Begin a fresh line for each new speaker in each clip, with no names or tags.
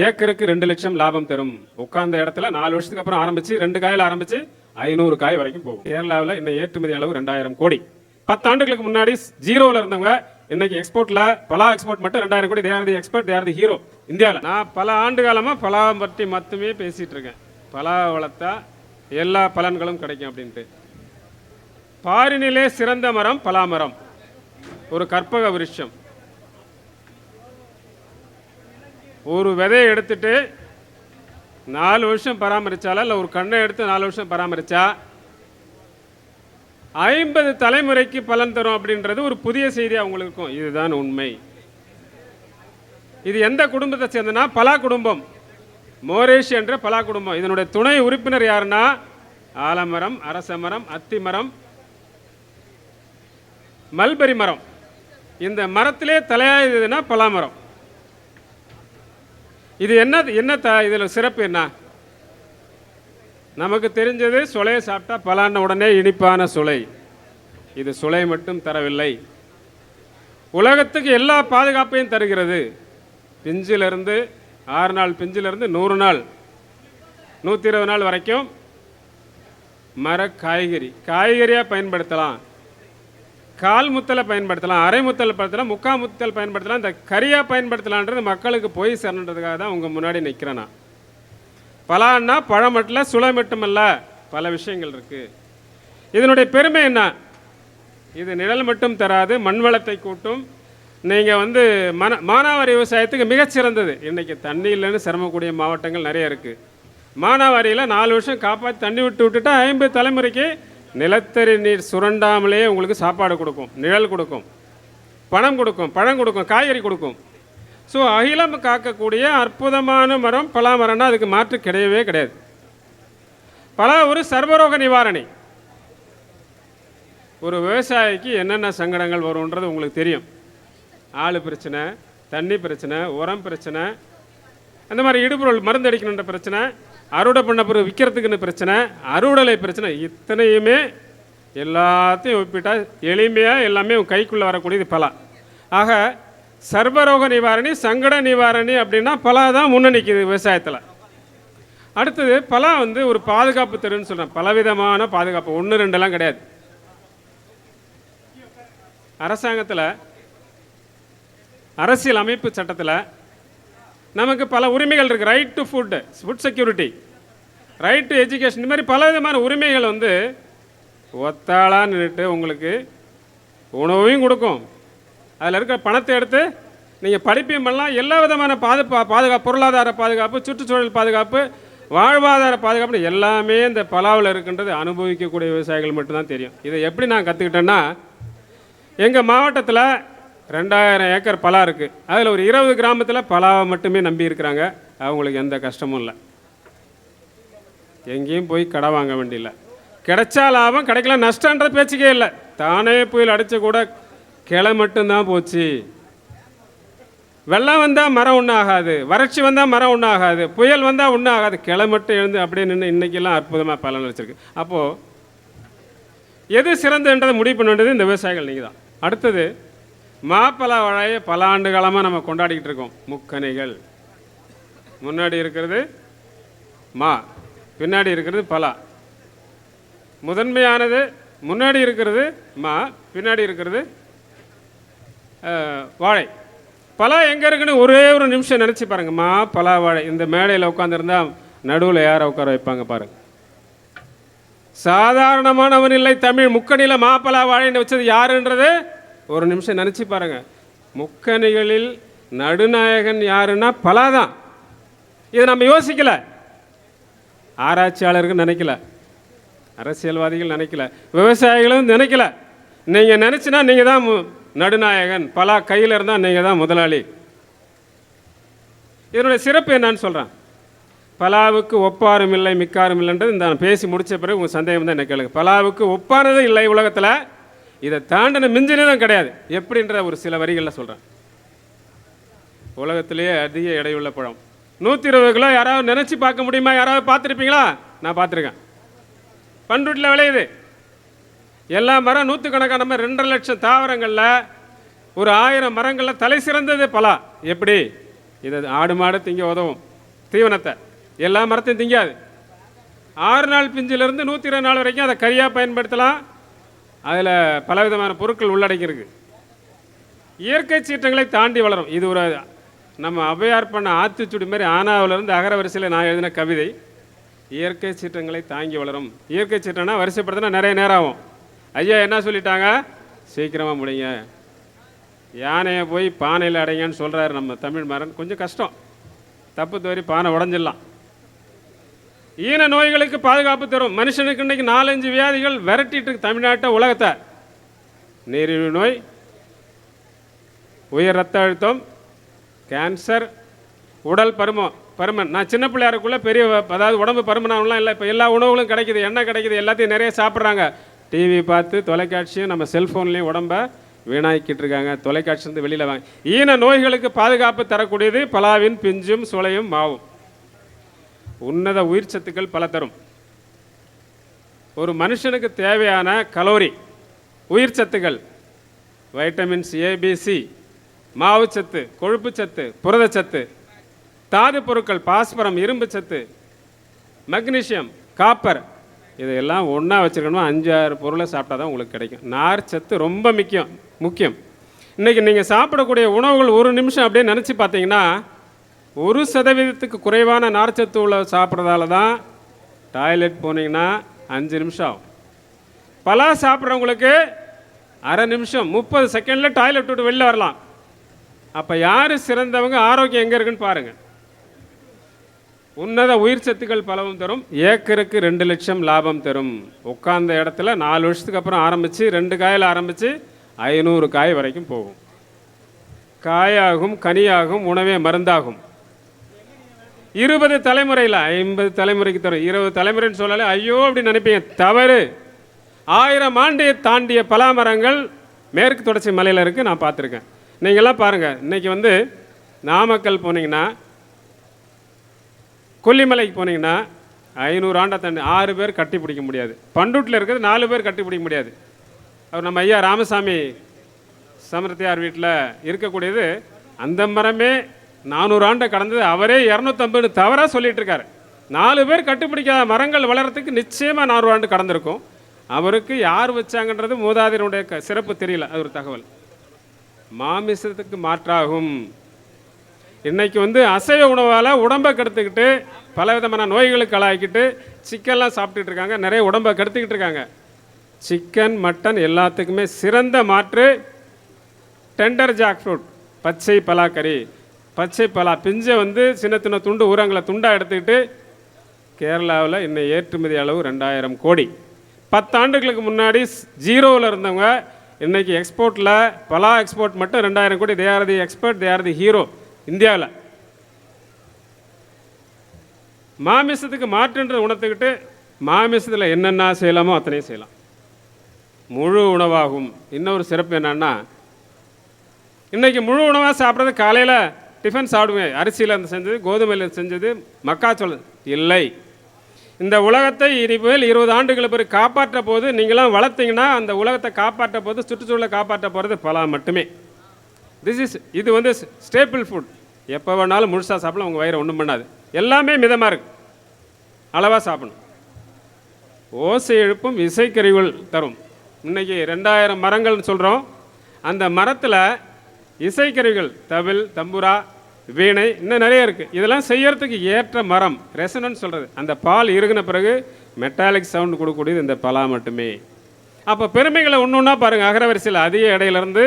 ஏக்கருக்கு ரெண்டு லட்சம் லாபம் தரும். உட்கார்ந்த இடத்துல நாலு வருஷத்துக்கு அப்புறம் ஆரம்பிச்சு ரெண்டு காயில் ஆரம்பிச்சு ஐநூறு காய் வரைக்கும் போகும். கேரளாவில் இந்த ஏற்றுமதி அளவு ரெண்டாயிரம் கோடி. பத்தாண்டுகளுக்கு முன்னாடி ஜீரோவில் இருந்தவங்க இன்னைக்கு எக்ஸ்போர்ட்ல பலா எக்ஸ்போர்ட் மட்டும் ரெண்டாயிரம் கோடி. தேர் தி எக்ஸ்போர்ட் தேர் தி ஹீரோ இந்தியாவில் நான் பல ஆண்டு காலமாக பலா பற்றி மட்டுமே பேசிகிட்டு இருக்கேன். பலா வளர்த்தா எல்லா பலன்களும் கிடைக்கும் அப்படின்ட்டு. பாரினிலே சிறந்த மரம் பலா மரம். ஒரு கற்பக விருட்சம். ஒரு விதையை எடுத்துட்டு நாலு வருஷம் பராமரித்தாலா இல்லை ஒரு கண்ணை எடுத்து நாலு வருஷம் பராமரித்தா ஐம்பது தலைமுறைக்கு பலன் தரும் அப்படின்றது ஒரு புதிய செய்தி அவங்களுக்கு இருக்கும். இதுதான் உண்மை. இது எந்த குடும்பத்தை சேர்ந்தனா? பலா குடும்பம். மோரேஷ் என்ற பலா குடும்பம். இதனுடைய துணை உறுப்பினர் யாருன்னா? ஆலமரம் அரசமரம் அத்திமரம் மல்பெரி மரம் இந்த மரத்திலே தலையாயதுன்னா பலாமரம். இது என்ன என்ன த இதில் சிறப்பு என்ன? நமக்கு தெரிஞ்சது சுளையை சாப்பிட்டா பலான உடனே இனிப்பான சுளை. இது சுளை மட்டும் தரவில்லை. உலகத்துக்கு எல்லா பாதுகாப்பையும் தருகிறது. பிஞ்சிலிருந்து ஆறு நாள் பிஞ்சிலிருந்து நூறு நாள் நூற்றி இருபது நாள் வரைக்கும் மர காய்கறி காய்கறியாக பயன்படுத்தலாம். கால் முத்தலை பயன்படுத்தலாம் அரை முத்தல் பயன்படுத்தலாம் முக்கா முத்தல் பயன்படுத்தலாம் இந்த கரியாக பயன்படுத்தலான்றது மக்களுக்கு போய் சேரணுன்றதுக்காக தான் உங்கள் முன்னாடி நிற்கிறேன் நான் பலான்னா பழம் மட்டும் சுளை மட்டுமல்ல பல விஷயங்கள் இருக்குது இதனுடைய பெருமை என்ன? இது நிழல் மட்டும் தராது மண் வளத்தை கூட்டும். நீங்கள் வந்து மன மானாவாரி விவசாயத்துக்கு மிகச்சிறந்தது. இன்றைக்கி தண்ணி இல்லைன்னு சிரமக்கூடிய மாவட்டங்கள் நிறைய இருக்குது மானாவாரியில் நாலு வருஷம் காப்பாற்றி தண்ணி விட்டு விட்டுட்டா ஐம்பது தலைமுறைக்கு நிலத்தடி நீர் சுரண்டாமலே உங்களுக்கு சாப்பாடு கொடுக்கும் நிழல் கொடுக்கும் பணம் கொடுக்கும் பழம் கொடுக்கும் காய்கறி கொடுக்கும். ஸோ அகிலம் காக்கக்கூடிய அற்புதமான மரம் பலா மரம்னா அதுக்கு மாற்று கிடையவே கிடையாது. பலா ஒரு சர்வரோக நிவாரணி. ஒரு விவசாயிக்கு என்னென்ன சங்கடங்கள் வரும்ன்றது உங்களுக்கு தெரியும். ஆள் பிரச்சனை தண்ணி பிரச்சனை உரம் பிரச்சனை அந்த மாதிரி இடுபொருள் மருந்து அடிக்கணுன்ற பிரச்சனை அறுவடை பண்ண பிறகு விற்கிறதுக்குன்னு பிரச்சனை? அறுவடலை பிரச்சனை. இத்தனையுமே எல்லாத்தையும் ஒப்பிட்டா எளிமையாக எல்லாமே உன் கைக்குள்ளே வரக்கூடியது பலா. ஆக சர்வரோக நிவாரணி சங்கட நிவாரணி அப்படின்னா பலா தான் முன்னணிக்குது விவசாயத்தில். அடுத்தது பலா வந்து ஒரு பாதுகாப்பு தருன்னு சொல்கிறேன் பலவிதமான பாதுகாப்பு. ஒன்று ரெண்டெல்லாம் கிடையாது. அரசாங்கத்தில் அரசியல் அமைப்பு சட்டத்தில் நமக்கு பல உரிமைகள் இருக்குது right to food food security right to education இந்த மாதிரி பல விதமான உரிமைகள் வந்து ஒத்தாளாக நின்றுட்டு உங்களுக்கு உணவையும் கொடுக்கும். அதில் இருக்கிற பணத்தை எடுத்து நீங்கள் படிப்பையும் பண்ணலாம். எல்லா விதமான பாதுகா பாதுகாப்பு பொருளாதார பாதுகாப்பு சுற்றுச்சூழல் பாதுகாப்பு வாழ்வாதார பாதுகாப்பு எல்லாமே இந்த பலாவில் இருக்குன்றது அனுபவிக்கக்கூடிய விவசாயிகள் மட்டும்தான் தெரியும். இதை எப்படி நான் கற்றுக்கிட்டேன்னா எங்கள் மாவட்டத்தில் ரெண்டாயிரம் ஏக்கர் பலா இருக்குது அதில் ஒரு இருபது கிராமத்தில் பலாவை மட்டுமே நம்பி இருக்கிறாங்க. அவங்களுக்கு எந்த கஷ்டமும் இல்லை. எங்கேயும் போய் கடை வாங்க வேண்டியில்ல. கிடைச்சா லாபம் கிடைக்கல நஷ்டன்ற பேச்சுக்கே இல்லை. தானே புயல் அடித்த கூட கிளை மட்டும்தான் போச்சு. வெள்ளம் வந்தால் மரம் ஒன்றும் ஆகாது. வறட்சி வந்தால் மரம் ஒன்றும் ஆகாது. புயல் வந்தால் ஒன்றும் ஆகாது. கிளை மட்டும் எழுந்து அப்படியே நின்று இன்றைக்கெல்லாம் அற்புதமாக பலன் வச்சிருக்கு. அப்போது எது சிறந்ததுன்றதை முடிவு பண்ண வேண்டியது இந்த விவசாயிகள் நீங்கள் தான் அடுத்தது மாப்பலா வாழையை பல ஆண்டு காலமாக நம்ம கொண்டாடிக்கிட்டு இருக்கோம். முக்கணிகள். முன்னாடி இருக்கிறது மா. பின்னாடி இருக்கிறது பலா. முதன்மையானது முன்னாடி இருக்கிறது மா. பின்னாடி இருக்கிறது வாழை. பலா எங்கே இருக்குன்னு ஒரே ஒரு நிமிஷம் நினச்சி பாருங்க. மா பலா வாழை. இந்த மேடையில் உட்காந்துருந்தா நடுவில் யாரை உட்கார வைப்பாங்க பாருங்கள் சாதாரணமானவன் இல்லை தமிழ். முக்கணியில் மாப்பலா வாழைன்னு வச்சது யாருன்றது? ஒரு நிமிஷம் நினச்சி பாருங்க. முக்கணிகளில் நடுநாயகன் யாருன்னா பலா தான் இதை நம்ம யோசிக்கல. ஆராய்ச்சியாளர்கள் நினைக்கல. அரசியல்வாதிகள் நினைக்கல. விவசாயிகளும் நினைக்கல. நீங்கள் நினச்சினா நீங்கள் தான் நடுநாயகன் பலா கையில் இருந்தால் நீங்கள் தான் முதலாளி. இதனுடைய சிறப்பு என்னன்னு சொல்கிறேன் பலாவுக்கு ஒப்பாரும் இல்லை மிக்காரும் இல்லைன்றது இந்த நான் பேசி முடித்த பிறகு உங்கள் சந்தேகம் தான் என்ன கேளுங்க. பலாவுக்கு ஒப்பானதும் இல்லை உலகத்தில். இதை தாண்டின மிஞ்சினதும் கிடையாது. எப்படின்ற ஒரு சில வரிகளில் சொல்கிறேன் உலகத்திலேயே அதிக எடையுள்ள பழம். நூற்றி இருபது கிலோ யாராவது நினச்சி பார்க்க முடியுமா? யாராவது பார்த்துருப்பீங்களா? நான் பார்த்துருக்கேன். பண்ருட்டில் விளையுது. எல்லா மரம் நூற்றுக்கணக்கான மரம் ரெண்டரை லட்சம் தாவரங்களில் ஒரு ஆயிரம் மரங்களில் தலை சிறந்தது பலா. எப்படி? இதை ஆடு மாடு திங்க உதவும். தீவனத்தை. எல்லா மரத்தையும் திங்காது. ஆறு நாள் பிஞ்சிலிருந்து நூற்றி இருபது நாள் வரைக்கும் அதை கறியாக பயன்படுத்தலாம். அதில் பலவிதமான பொருட்கள் உள்ளடங்கியிருக்கு இயற்கை சீற்றங்களை தாண்டி வளரும். இது ஒரு நம்ம ஔவையார் பண்ண ஆத்திச்சுடி மாதிரி ஆனாவிலிருந்து அகர வரிசையில் நான் எழுதின கவிதை. இயற்கை சீற்றங்களை தாங்கி வளரும். இயற்கை சீற்றம்னா வரிசைப்படுத்தினா நிறைய நேரம் ஆகும். ஐயா என்ன சொல்லிட்டாங்க? சீக்கிரமாக முடிங்க. யானையை போய் பானையில் அடைங்கன்னு சொல்கிறாரு நம்ம தமிழ் மரன் கொஞ்சம் கஷ்டம். தப்பு தவறி பானை உடஞ்சிடலாம். ஈன நோய்களுக்கு பாதுகாப்பு தரும். மனுஷனுக்கு இன்னைக்கு நாலஞ்சு வியாதிகள் விரட்டிட்டு தமிழ்நாட்டை உலகத்தை. நீரிழிவு நோய் உயர் ரத்த அழுத்தம் கேன்சர் உடல் பருமம் பருமன். நான் சின்ன பிள்ளையாருக்குள்ளே பெரிய அதாவது உடம்பு பருமனாகலாம் இல்லை. இப்போ எல்லா உணவுகளும் கிடைக்குது எண்ணெய் கிடைக்குது எல்லாத்தையும் நிறைய சாப்பிட்றாங்க. டிவி பார்த்து தொலைக்காட்சியும் நம்ம செல்ஃபோன்லேயும் உடம்பை வீணாக்கிட்டு இருக்காங்க. தொலைக்காட்சி வந்து வெளியில் வாங்க. ஈன நோய்களுக்கு பாதுகாப்பு தரக்கூடியது பலாவின் பிஞ்சும் சுளையும் மாவும். உன்னத உயிர் சத்துக்கள் பல தரும். ஒரு மனுஷனுக்கு தேவையான கலோரி உயிர் சத்துக்கள் வைட்டமின்ஸ் ஏபிசி மாவுச்சத்து கொழுப்புச்சத்து புரதச்சத்து தாது பொருட்கள் பாஸ்பரம் இரும்பு சத்து மக்னீஷியம் காப்பர் இதையெல்லாம் ஒன்றா வச்சுருக்கணும்? அஞ்சு ஆறு பொருளை சாப்பிட்டா தான் உங்களுக்கு கிடைக்கும். நார் சத்து ரொம்ப முக்கியம் முக்கியம். இன்றைக்கி நீங்கள் சாப்பிடக்கூடிய உணவுகள் ஒரு நிமிஷம் அப்படியே நினச்சி பார்த்தீங்கன்னா ஒரு சதவீதத்துக்கு குறைவான நார்ச்சத்து உள்ள சாப்பிட்றதால தான் டாய்லெட் போனீங்கன்னா அஞ்சு நிமிஷம். ஆகும் பலா சாப்பிட்றவங்களுக்கு அரை நிமிஷம் முப்பது செகண்டில் டாய்லெட் விட்டு வெளில வரலாம். அப்போ யார் சிறந்தவங்க ஆரோக்கியம் எங்கே இருக்குன்னு பாருங்கள் உன்னத உயிர் சத்துக்கள் பலவும் தரும் ஏக்கருக்கு ரெண்டு லட்சம் லாபம் தரும். உட்கார்ந்த இடத்துல நாலு வருஷத்துக்கு அப்புறம் ஆரம்பித்து ரெண்டு காயில் ஆரம்பித்து ஐநூறு காய் வரைக்கும் போகும். காயாகும் கனியாகும் உணவே மருந்தாகும். இருபது தலைமுறையில் ஐம்பது தலைமுறைக்கு தரும் இருபது தலைமுறைன்னு சொல்லலை ஐயோ அப்படின்னு நினைப்பீங்க. தவறு. ஆயிரம் ஆண்டு தாண்டிய பலாமரங்கள் மேற்கு தொடர்ச்சி மலையில் இருக்குது நான் பார்த்துருக்கேன். நீங்கள்லாம் பாருங்கள் இன்றைக்கி வந்து நாமக்கல் போனீங்கன்னா கொல்லிமலைக்கு போனீங்கன்னா ஐநூறு ஆண்டா தாண்டி ஆறு பேர் கட்டி பிடிக்க முடியாது. பண்டூட்டில் இருக்கிறது நாலு பேர் கட்டி பிடிக்க முடியாது. அவர் நம்ம ஐயா ராமசாமி சமர்த்தியார் வீட்டில் இருக்கக்கூடியது அந்த மரமே நானூறு ஆண்டை கடந்தது அவரே இரநூத்தம்பது தவறாக சொல்லிட்டு இருக்காரு நாலு பேர் கட்டுப்பிடிக்காத மரங்கள் வளர்கிறதுக்கு நிச்சயமாக நானூறு ஆண்டு கடந்திருக்கும். அவருக்கு யார் வச்சாங்கன்றது மூதாதையருடைய க- சிறப்பு தெரியல அது ஒரு தகவல். மாமிசத்துக்கு மாற்றாகும். இன்றைக்கி வந்து அசைவ உணவால் உடம்பை கெடுத்துக்கிட்டு பல விதமான நோய்களுக்கு ஆளாக்கிட்டு சிக்கன்லாம் சாப்பிட்டுட்டு இருக்காங்க நிறைய உடம்பை கெடுத்துக்கிட்டு இருக்காங்க சிக்கன் மட்டன் எல்லாத்துக்குமே சிறந்த மாற்று. டெண்டர் ஜாக் ஃப்ரூட் பச்சை பலாக்கறி. பச்சை பலா பிஞ்சை வந்து சின்ன சின்ன துண்டு ஊரங்களை துண்டாக எடுத்துக்கிட்டு கேரளாவில் இன்னும் ஏற்றுமதி அளவு ரெண்டாயிரம் கோடி. பத்தாண்டுகளுக்கு முன்னாடி ஜீரோவில் இருந்தவங்க இன்றைக்கி எக்ஸ்போர்ட்டில் பலா எக்ஸ்போர்ட் மட்டும் ரெண்டாயிரம் கோடி. They are the expert they are the hero இந்தியாவில். மாமிசத்துக்கு மாற்றுன்ற உணர்த்துக்கிட்டு மாமிசத்தில் என்னென்ன செய்யலாமோ அத்தனையும் செய்யலாம். முழு உணவாகும். இன்னொரு சிறப்பு என்னன்னா இன்றைக்கி முழு உணவாக சாப்பிட்றது காலையில் டிஃபன் சாப்பிடுவேன். அரிசியில் செஞ்சது கோதுமையில் செஞ்சது மக்காச்சோளம் இல்லை. இந்த உலகத்தை இனிமேல் இருபது ஆண்டுகள் பிறகு காப்பாற்ற போது நீங்களாம் வளர்த்தீங்கன்னா அந்த உலகத்தை காப்பாற்ற போது சுற்றுச்சூழலை காப்பாற்ற போகிறது பலா மட்டுமே. திஸ் இஸ் இது வந்து ஸ்டேபிள் ஃபுட் எப்போ வேணாலும் முழுசாக சாப்பிடலாம் உங்கள் வயிறு ஒன்றும் பண்ணாது. எல்லாமே மிதமாக இருக்கு. அளவாக சாப்பிடணும். ஓசை எழுப்பும் இசைக்கருவிகள் தரும். இன்னைக்கு ரெண்டாயிரம் மரங்கள்னு சொல்கிறோம் அந்த மரத்தில் இசைக்கருவிகள் தவில் தம்புரா வீணை இன்னும் நிறைய இருக்குது இதெல்லாம் செய்யறதுக்கு ஏற்ற மரம் ரெசனன்ஸ் சொல்கிறது அந்த பால் இறுகின பிறகு மெட்டாலிக் சவுண்ட் கொடுக்கக்கூடியது இந்த பலா மட்டுமே. அப்போ பெருமைகளை ஒன்று ஒன்றா பாருங்கள் அகரவரிசையில் அதிக இடையிலேருந்து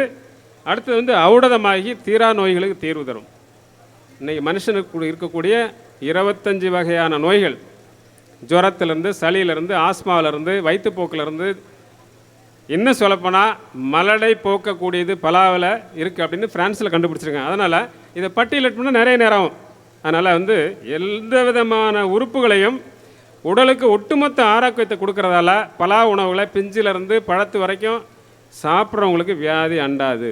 அடுத்தது வந்து ஔடதமாகி தீரா நோய்களுக்கு தீர்வு தரும். இன்றைக்கி மனுஷனுக்கு இருக்கக்கூடிய இருபத்தஞ்சு வகையான நோய்கள். ஜுரத்துலேருந்து சளியிலேருந்து ஆஸ்மாவிலேருந்து வயிற்றுப்போக்கிலேருந்து இன்னும் சொல்லப்போனால் மலடை போக்கக்கூடியது பலாவில் இருக்குது அப்படின்னு ஃப்ரான்ஸில் கண்டுபிடிச்சிருக்காங்க. அதனால் இதை பட்டியலிட்டு பண்ணால் நிறைய நேரம் ஆகும். அதனால் வந்து எந்த விதமான உறுப்புகளையும் உடலுக்கு ஒட்டுமொத்த ஆரோக்கியத்தை கொடுக்கறதால பலா உணவுகளை பிஞ்சிலிருந்து பழத்து வரைக்கும் சாப்பிட்றவங்களுக்கு வியாதி அண்டாது.